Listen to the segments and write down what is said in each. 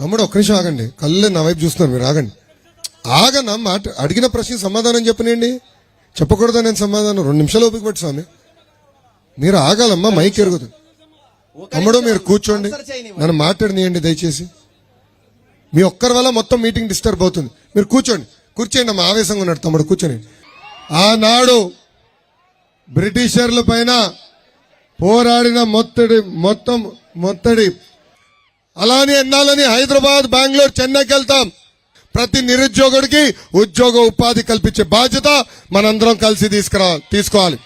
తమ్ముడు ఒక్క నిమిషం ఆగండి. కళ్ళు నా వైపు చూస్తున్నారు మీరు ఆగండి. ఆగన్నా మాట అడిగిన ప్రశ్న సమాధానం చెప్పనండి చెప్పకూడదా నేను సమాధానం? రెండు నిమిషాలు ఓపిక పట్టు స్వామి. మీరు ఆగాలమ్మా మైక్ ఎరుగుతుంది. తమ్ముడు మీరు కూర్చోండి. నన్ను మాట్లాడనీయండి దయచేసి. మీ ఒక్కరి వల్ల మొత్తం మీటింగ్ డిస్టర్బ్ అవుతుంది. మీరు కూర్చోండి. కూర్చోండి అమ్మా ఆవేశంగా ఉన్నాడు తమ్ముడు కూర్చొని ఆనాడు బ్రిటిషర్ల పైన పోరాడిన మొత్తడి మొత్తం మొత్తడి అలానే ఎన్నాలని హైదరాబాద్ బెంగళూరు చెన్నైకి వెళ్తాం. ప్రతి నిరుద్యోగుడికి ఉద్యోగ ఉపాధి కల్పించే బాధ్యత మనందరం కలిసి తీసుకురా తీసుకోవాలి.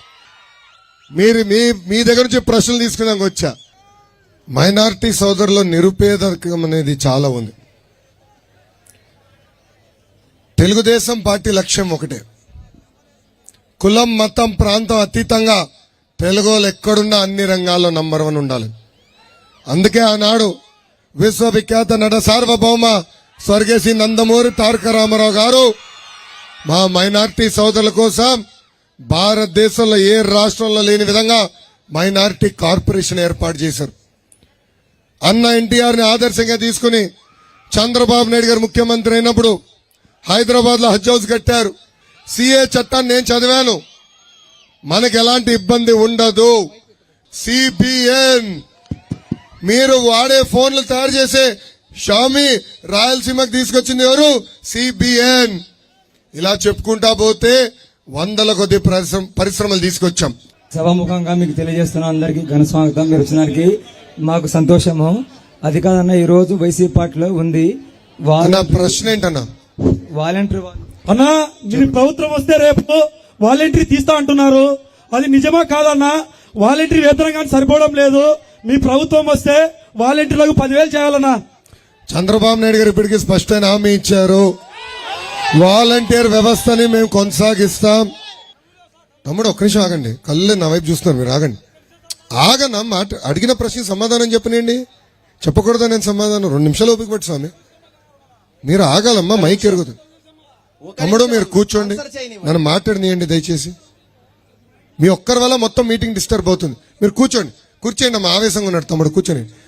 మీరు మీ మీ దగ్గర నుంచి ప్రశ్నలు తీసుకున్నాక వచ్చా. మైనార్టీ సోదరుల నిరుపేదకం అనేది చాలా ఉంది. తెలుగుదేశం పార్టీ లక్ష్యం ఒకటే. కులం మతం ప్రాంతం అతీతంగా తెలుగు వాళ్ళు ఎక్కడున్నా అన్ని రంగాల్లో నంబర్ వన్ ఉండాలి. అందుకే ఆనాడు విశ్వవిఖ్యాత నట సార్వభౌమ స్వర్గేశి నందమూరి తారక రామారావు గారు. మా మైనార్టీ సోదరుల కోసం భారతదేశంలో ఏ రాష్ట్రంలో లేని విధంగా మైనార్టీ కార్పొరేషన్ ఏర్పాటు చేశారు. అన్న ఎన్టీఆర్ని ఆదర్శంగా తీసుకుని చంద్రబాబు నాయుడు గారు ముఖ్యమంత్రి అయినప్పుడు హైదరాబాద్లో హజ్ హౌస్ కట్టారు. సిఏ చట్టాన్ని నేను చదివాను. మనకు ఎలాంటి ఇబ్బంది ఉండదు. సిబిఎన్ మీరు వాడే ఫోన్లు తయారు చేసే షామి రాయలసీమకు తీసుకొచ్చింది ఎవరు? సిబిఎన్ ఇలా చెప్పుకుంటా పోతే వందల కొద్ది పరిశ్రమ పరిశ్రమలు తీసుకొచ్చాం. సభాముఖంగా మీకు తెలియజేస్తున్న అందరికీ ఘన స్వాగతం. మీరు వచ్చినానికి మాకు సంతోషము. అది కాదన్న ఈ రోజు వైసీపీ పార్టీలో ఉంది. అన్న ప్రశ్న ఏంటన్నా? వాలంటీర్ అన్నా మీ ప్రభుత్వం వస్తే రేపు వాలంటరీ తీస్తా అంటున్నారు. అది నిజమా కాదన్నా? వాలంటరీ వేతనం కానీ సరిపోవడం లేదు. మీ ప్రభుత్వం వస్తే వాలంటీర్లకు పదివేలు చేయాలన్నా. చంద్రబాబు నాయుడు గారు ఇప్పటికీ స్పష్టమైన హామీ ఇచ్చారు. వాలంటీర్ వ్యవస్థని మేము కొనసాగిస్తాం. తమ్ముడు ఒక్క నిమిషం ఆగండి. కళ్ళు నా వైపు చూస్తున్నారు మీరు ఆగండి. ఆగన్నా మాట అడిగిన ప్రశ్న సమాధానం చెప్పనండి చెప్పకూడదా నేను సమాధానం. రెండు నిమిషాలు ఓపిక పట్టు స్వామి. మీరు ఆగాలమ్మా మైక్ ఎరుగుతుంది. తమ్ముడు మీరు కూర్చోండి. నన్ను మాట్లాడనీయండి దయచేసి. మీ ఒక్కరి వల్ల మొత్తం మీటింగ్ డిస్టర్బ్ అవుతుంది. మీరు కూర్చోండి. కూర్చోండి అమ్మ ఆవేశంగా ఉన్నాడు తమ్ముడు కూర్చొని